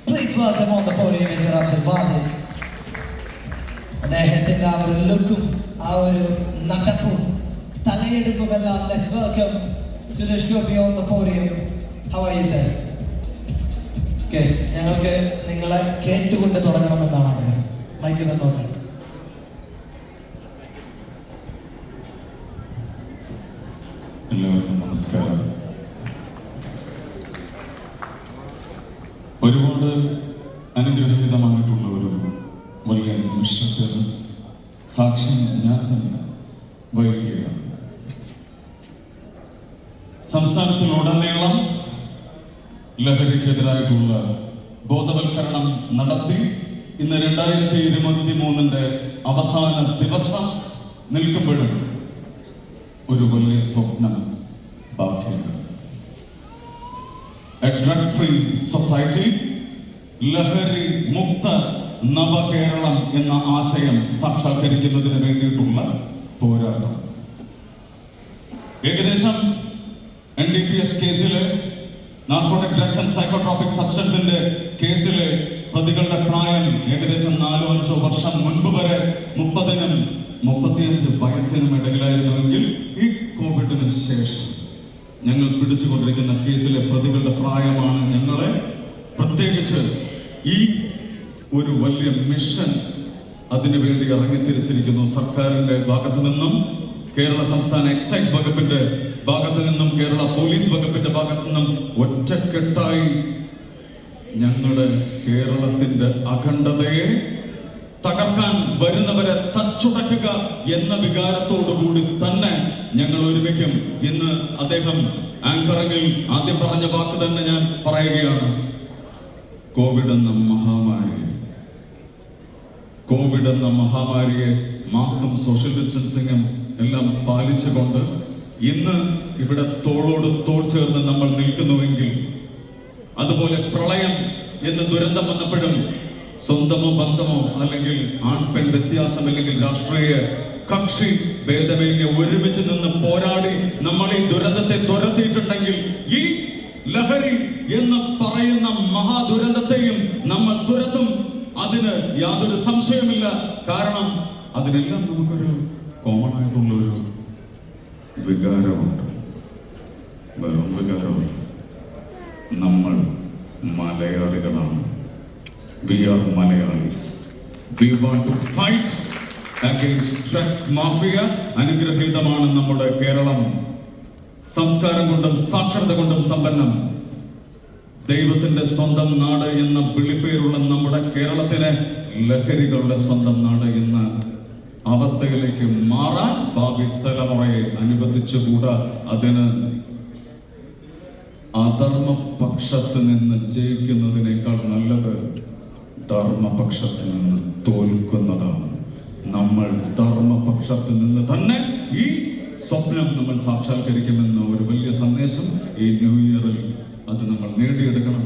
Please welcome on the podium Mr. Abdul Basit. അദ്ദേഹത്തിന്റെ ആ ഒരു ലുക്കും ആ ഒരു നടപ്പും തലയെടുപ്പും എല്ലാം let's welcome Suresh Gopi on the podium how are you sir okay ഞങ്ങൾക്ക് നിങ്ങളെ കേട്ടുകൊണ്ട് തുടങ്ങണമെന്നാണ് ആഗ്രഹം മൈക്ക് തന്നോട്ടെ എല്ലാവർക്കും നമസ്കാരം അനുഗ്രഹീതമായിട്ടുള്ള ഒരു വലിയ നിമിഷത്തിന് സാക്ഷ്യം ഞാൻ തന്നെ വഹിക്കുകയാണ്. സംസ്ഥാനത്തിലുടനീളം ലഹരിക്കെതിരായിട്ടുള്ള ബോധവൽക്കരണം നടത്തി ഇന്ന് രണ്ടായിരത്തി ഇരുപത്തി മൂന്നിന്റെ അവസാന ദിവസം നിൽക്കുമ്പോഴും ഒരു വലിയ സ്വപ്നം ബാക്കിയുണ്ട്. ഡ്രഗ് ഫ്രീ സൊസൈറ്റി ലഹരി മുക്ത നവകേരളം എന്ന ആശയം സാക്ഷാത്കരിക്കുന്നതിന് വേണ്ടിയിട്ടുള്ള പോരാട്ടം. ഏകദേശം എൻ ഡി പി എസ് കേസിൽ നാർക്കോട്ടിക് ഡ്രഗ്സ് ആൻഡ് സൈക്കോട്രോപിക് സബ്സ്റ്റൻസിന്റെ കേസിലെ പ്രതികളുടെ പ്രായം ഏകദേശം നാലോ അഞ്ചോ വർഷം മുൻപ് വരെ മുപ്പതിനും മുപ്പത്തിയഞ്ച് വയസ്സിനും ഇടയിലായിരുന്നുവെങ്കിൽ ഈ കോവിഡിന് ശേഷം ഞങ്ങൾ പിടിച്ചുകൊണ്ടിരിക്കുന്ന കേസിലെ പ്രതികളുടെ പ്രായമാണ് ഞങ്ങളെ പ്രത്യേകിച്ച് ഈ ഒരു വലിയ മിഷൻ അതിനു വേണ്ടി ഇറങ്ങിത്തിരിച്ചിരിക്കുന്നു സർക്കാരിന്റെ ഭാഗത്തു നിന്നും കേരള സംസ്ഥാന എക്സൈസ് വകുപ്പിന്റെ ഭാഗത്തു നിന്നും കേരള പോലീസ് വകുപ്പിന്റെ ഭാഗത്തു നിന്നും ഒറ്റക്കെട്ടായി ഞങ്ങളുടെ കേരളത്തിന്റെ അഖണ്ഡതയെ തകർക്കാൻ വരുന്നവരെ തച്ചുടയ്ക്കുക എന്ന വികാരത്തോടുകൂടി തന്നെ ഞങ്ങൾ ഒരുമിക്കും. ഇന്ന് അദ്ദേഹം ആങ്കറിങ്ങിൽ ആദ്യം പറഞ്ഞ വാക്ക് തന്നെ ഞാൻ പറയുകയാണ്. കോവിഡ് എന്ന മഹാമാരി കോവിഡ് എന്ന മഹാമാരിയെ മാസ്കും സോഷ്യൽ ഡിസ്റ്റൻസിങ്ങും എല്ലാം പാലിച്ചുകൊണ്ട് ഇന്ന് ഇവിടെ തോളോട് തോൾ ചേർന്ന് നമ്മൾ നിൽക്കുന്നുവെങ്കിൽ അതുപോലെ പ്രളയം എന്ന് ദുരന്തം വന്നപ്പോഴും സ്വന്തമോ ബന്ധമോ അല്ലെങ്കിൽ ആൺപെൺ വ്യത്യാസം അല്ലെങ്കിൽ രാഷ്ട്രീയ കക്ഷി ഭേദമേന്യ ഒരുമിച്ച് നിന്ന് പോരാടി നമ്മൾ ഈ ദുരന്തത്തെ തുരത്തിയിട്ടുണ്ടെങ്കിൽ ഈ ലഹരി എന്ന് പറയുന്ന മഹാദുരന്തത്തെയും നമ്മൾ തുരത്തും. അതിന് യാതൊരു സംശയമില്ല കാരണം അതിനെല്ലാം നമുക്കൊരു കോമൺ ആയിട്ടുള്ള ഒരു വികാരമുണ്ട്. വെറും വികാരമുണ്ട് നമ്മൾ മലയാളികളാണ്. We are Malayalis. We want to fight against drug mafia അനുഗ്രഹീതമാണ് നമ്മുടെ കേരളം. സംസ്കാരം കൊണ്ടും സാക്ഷരത കൊണ്ടും സമ്പന്നം. ദൈവത്തിന്റെ സ്വന്തം നാട് എന്ന വിളിപ്പേരുള്ള നമ്മുടെ കേരളത്തിലെ ലഹരികളുടെ സ്വന്തം നാട് എന്ന അവസ്ഥയിലേക്ക് മാറാൻ ഭാവി തലമുറയെ അനുവദിച്ചുകൂടാ? അതിന് അധർമ്മപക്ഷത്ത് നിന്ന് ജയിക്കുന്നതിനേക്കാൾ നല്ലത് ധർമ്മപക്ഷത്ത് നിന്ന് തോൽക്കുന്നതാണ്. നമ്മൾ ധർമ്മപക്ഷത്ത് നിന്ന് തന്നെ ഈ സ്വപ്നം നമ്മൾ സാക്ഷാത്കരിക്കുമെന്ന ഒരു വലിയ സന്ദേശം ഈ ന്യൂ ഇയറിൽ അത് നമ്മൾ നേടിയെടുക്കണം.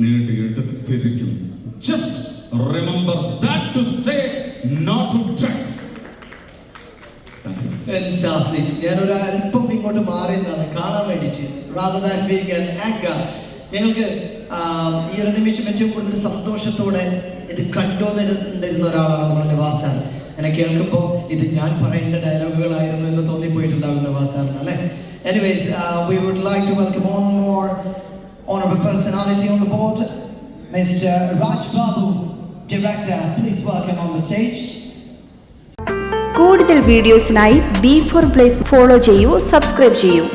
നേടിയെടുത്തിരിക്കും just remember that to say not to drugs Fantastic. ഞാനൊരു അല്പം ഇങ്ങോട്ട് മാറി എന്നാണ് കാണാൻ ആങ്കർ ഞങ്ങൾക്ക് ഈ ഒരു നിമിഷം ഏറ്റവും കൂടുതൽ സന്തോഷത്തോടെ ഇത് കണ്ടുവന്നിരുന്ന ഒരാളാണ് നമ്മുടെ നവാസാർ എന്നെ കേൾക്കുമ്പോൾ ഇത് ഞാൻ പറയേണ്ട ഡയലോഗുകളായിരുന്നു എന്ന് തോന്നിപ്പോയിട്ടുണ്ടാകും നവാസാറിന് അല്ലേ? Anyways we would like to welcome one more honorable personality on the board Mr. Raj Babu director please welcome on the stage കൂടുതൽ വീഡിയോസിനായി ബി ഫോർ പ്ലേസ് ഫോളോ ചെയ്യൂ സബ്സ്ക്രൈബ് ചെയ്യൂ